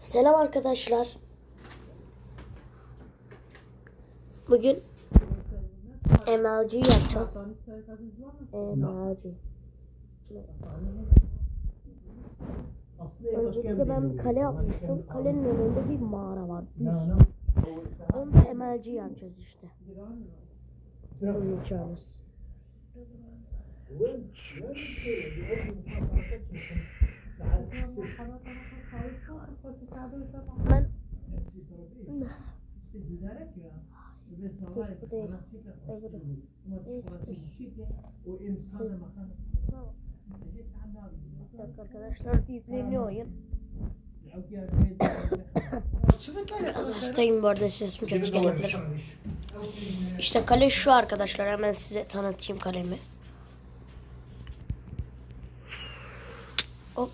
Selam arkadaşlar. Bugün MLG yapacağız. MLG. Öncelikle ben bir kale yapmıştım. Kalenin önünde bir mağara var. Onu da MLG yapacağız işte. Oynayacağız. Ben Dur, bu değil. Öbürü. Arkadaşlar yükleniyor oyun. Biraz hastayım bu arada sesim kötü gelebilir. İşte kale şu arkadaşlar hemen size tanıtayım kalemi. Hop.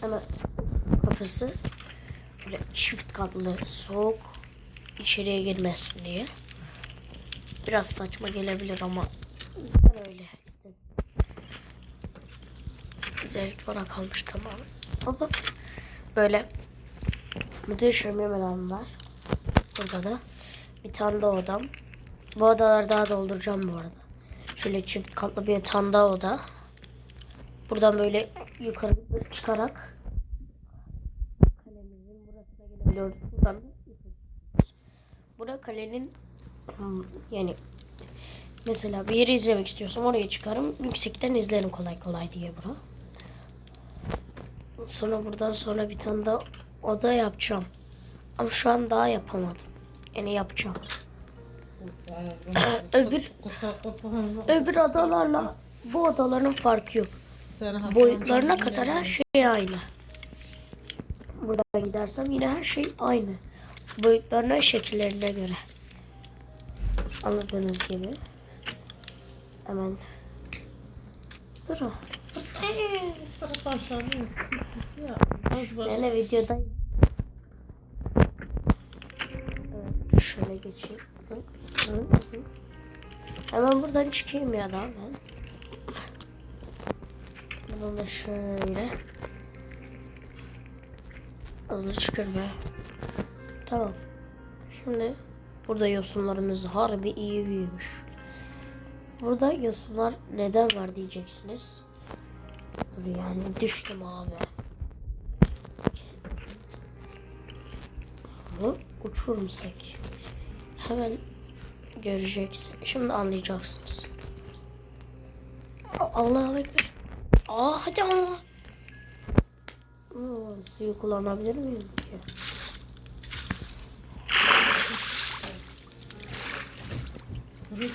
Hemen kapısı böyle çift katlı soğuk içeriye girmesin diye. Biraz saçma gelebilir ama ben öyle. Zevk bana kalmış tamamen. Hop. Böyle müdür memelam var. Burada da bir tane daha odam. Bu odaları daha dolduracağım bu arada. Şöyle çift katlı bir tane daha oda. Buradan böyle yukarı çıkarak burasına gelebiliyoruz. Buradan da. Burada kalenin hmm, yani mesela bir yeri izlemek istiyorsam oraya çıkarım. Yüksekten izlerim kolay kolay diye bura. Sonra buradan sonra bir tane daha oda yapacağım. Ama şu an daha yapamadım. Yani yapacağım. öbür öbür odalarla bu odaların farkı yok. Boyutlarına kadar her şey aynı. Buradan gidersem yine her şey aynı. Boyutlarına, şekillerine göre. Anladığınız gibi. Hemen. Dur. o. Ben de videodayım. Evet, şöyle geçeyim. Zınk, zınk, zınk. Hemen buradan çıkayım ya da ben. Buradan da şöyle. Hızlı çıkır be. Tamam. Şimdi burada yosunlarımız harbi iyi büyümüş. Burada yosunlar neden var diyeceksiniz. Yani düştüm abi. Hı? Uçurum sanki. Hemen göreceksin. Şimdi anlayacaksınız. Allah'a ekber. Aa hadi ama. Oo, suyu kullanabilir miyim ki?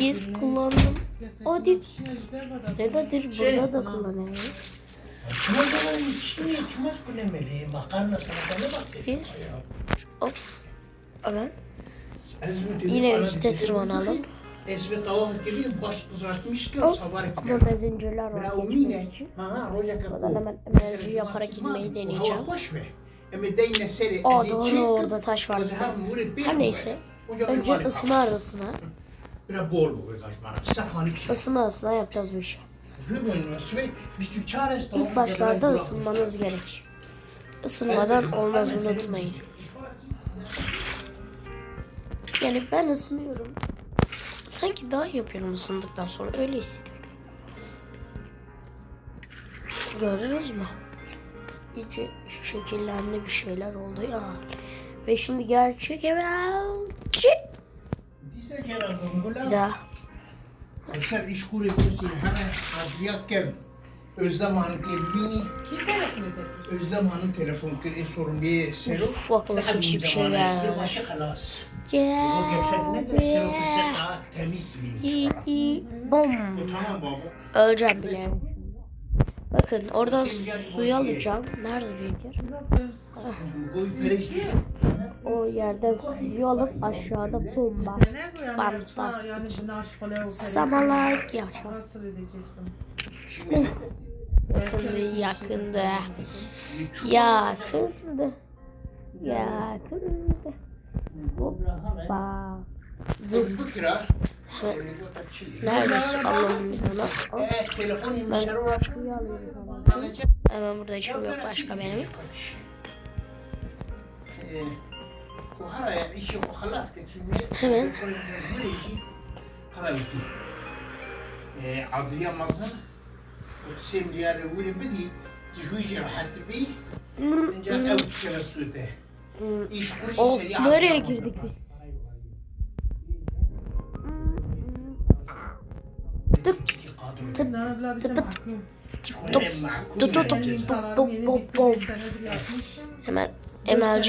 Biz kullandım. Hadi. Nedir? Burada da kullanıyoruz. Çumaşların içine çumaş kulemeli. Makarna salatalı bak. Biz. Hop. Ezmi Yine dedi, tırmanalım. Ezmi tavuk gibi baş kızartmış ki Hop. savar Ama bezincirler var için. Ha, roja kapı. Buradan hemen enerji yaparak gitmeyi deneyeceğim. Hoş be. Aa doğru orada taş var. Her neyse. Önce ısına. Kişi. Isına ısına yapacağız bu işi. İlk başlarda ısınmanız gerek. Isınmadan olmaz unutmayın. Yani ben ısınıyorum. Sanki daha iyi yapıyorum ısındıktan sonra öyle hissediyorum. Gördünüz mü? İyice şekillendi bir şeyler oldu ya. Ve şimdi gerçek bu Da. Sen iş kuruyorsun. Adriyak gel. Özlem Hanım evliliğini Özlem Hanım telefon kırı sorun bir sero. Uf aklıma çok iyi bir şey geldi. O Gel. Bom. Öleceğim bile. Bakın oradan suyu alacağım. Nerede beygir? Perişti. O yerden suyu alıp aşağıda bomba. Fantastik. Samalak yapacağım. Şimdi yakında. Yakında. Yakında. Hoppa. Zıp. Neredesin? Anlamıyorum nasıl? Ben hemen burada işim yok başka benim. Hemen. عضلية مصر وتسيم ديال الولي بدي تجويجي راح تبي نجا قوي كرسوته nereye girdik biz? tıp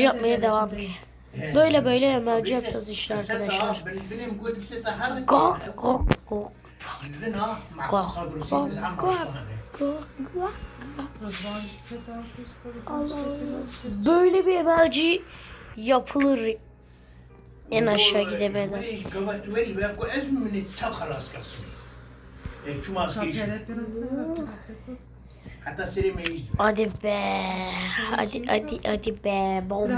yapmaya devam Böyle böyle emelci yapacağız işte arkadaşlar. Gok gok gok. Gok gok gok. Böyle bir emelci yapılır en aşağı gidemeden. Ekşi maske iş. Hatta seni meclis. Hadi be. Hadi hadi hadi be. Bom.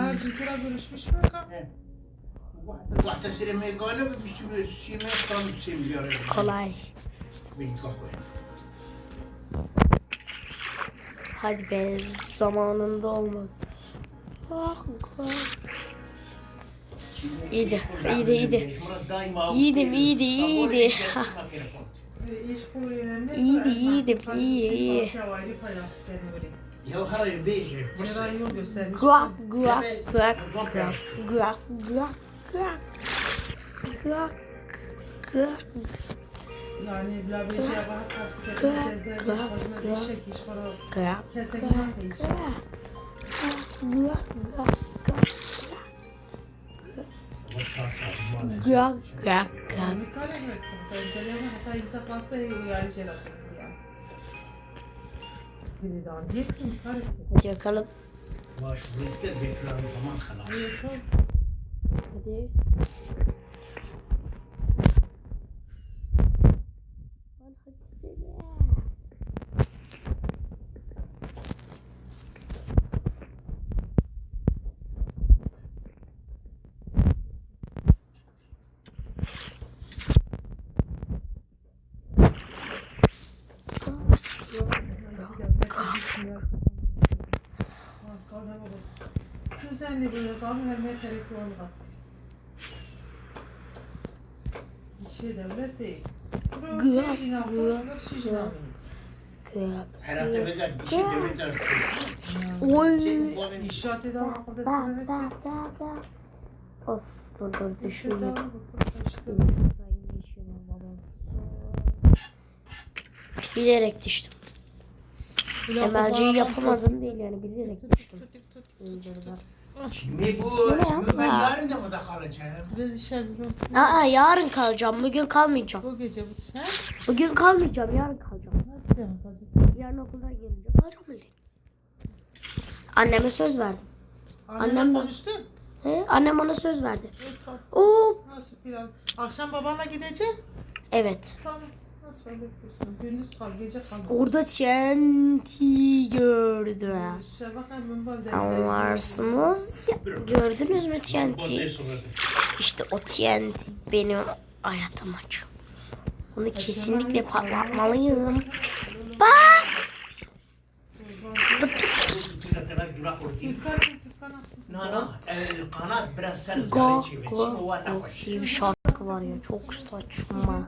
Hatta seni mekane ve bir sürü sime tam seviyor. Kolay. Beni kafaya. Hadi be zamanında olmadı. Ah, İyiydi, iyiydi, iyiydi. İyiydim, iyiydi, iyiydi. İyiydi, iyiydi, iyi, iyi. Guak, guak, guak, guak, guak, guak, guak, guak, guak. Yani bla bir şey var, kasket, cezayir, kadına değişik iş var. Guak, guak, guak, guak, guak. Gök gök gök. Yakalım. Hadi. kavramıyoruz. Düzenli böyle zam vermeye gerek yok. Bir şey devlet değil. Gıya, gıya, gıya. Her hafta bedel, bir şey devletler. Oy. Şey, İnşaat eden akıbetlerine. Of, dur dur düşünme. Bilerek düştüm. Emelciyi yapamadım değil yani bilerek düştüm. Önceden. Şimdi bu ben yarın da mı da kalacağım? Biraz işe. Aa yarın kalacağım bugün kalmayacağım. Bu gece bu sen. Bugün kalmayacağım yarın kalacağım. Yarın okuldan gelince kalacağım öyle. Anneme söz verdim. Annemle Annem- konuştun. He, annem bana söz verdi. Evet, tamam. Oo, Nasıl plan? Akşam babanla gideceksin. evet. Tamam. Gündüz kal, gece kal. Orada çenti gördü. Anlarsınız. Gördünüz mü çenti? İşte o çenti benim hayatım aç. Onu kesinlikle patlatmalıyım. Bak! Go, go, go diye bir şarkı var ya çok saçma.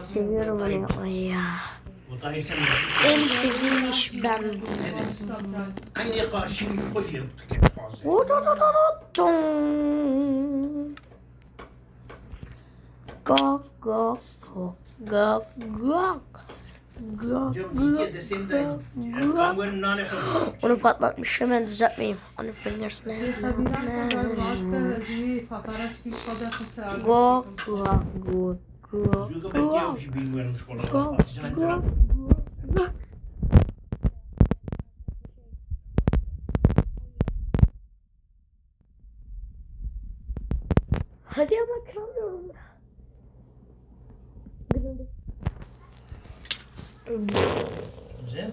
Seviyorum onu yapmayı ya. En sevdiğim iş ben bu. Gok gok gok gok gok. Onu patlatmış hemen düzeltmeyeyim. Onu pengersine. Go go go go. Go go Hadi ama kıramıyorum ya.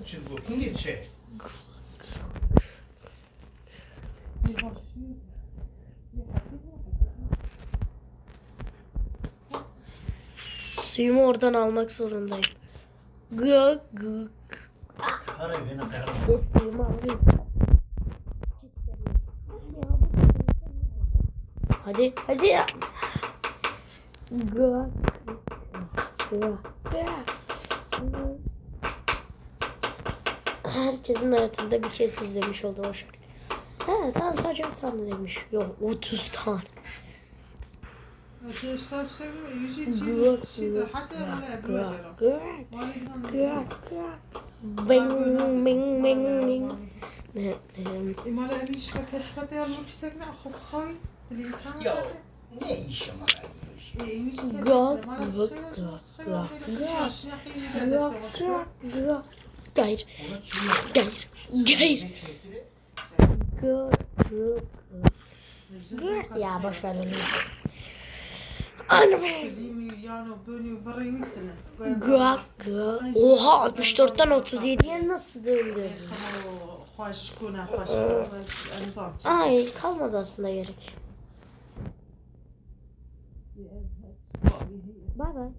Çılgın geçe. Bak. Suyumu oradan almak zorundayım. Gık gık. Para beni suyumu alayım. Hadi hadi ya. Gık gık gık. Herkesin hayatında bir kez izlemiş oldu o şarkı. Ha tamam sadece bir tane demiş. Yok 30 tane. Arkadaşlar seviyor. Yüzü gık Hatta öyle gık. Bing bing bing bing. Ne- ne- İmala evi işte kesfete yazmak istedim. Akıp koy. Dilinsen. Ya ne iş ama ben Gık gık gık. Ya boş ver onu. Gık gık. Oha 64'ten 37'ye nasıl döndü? Ay kalmadı aslında gerek. Bay bay.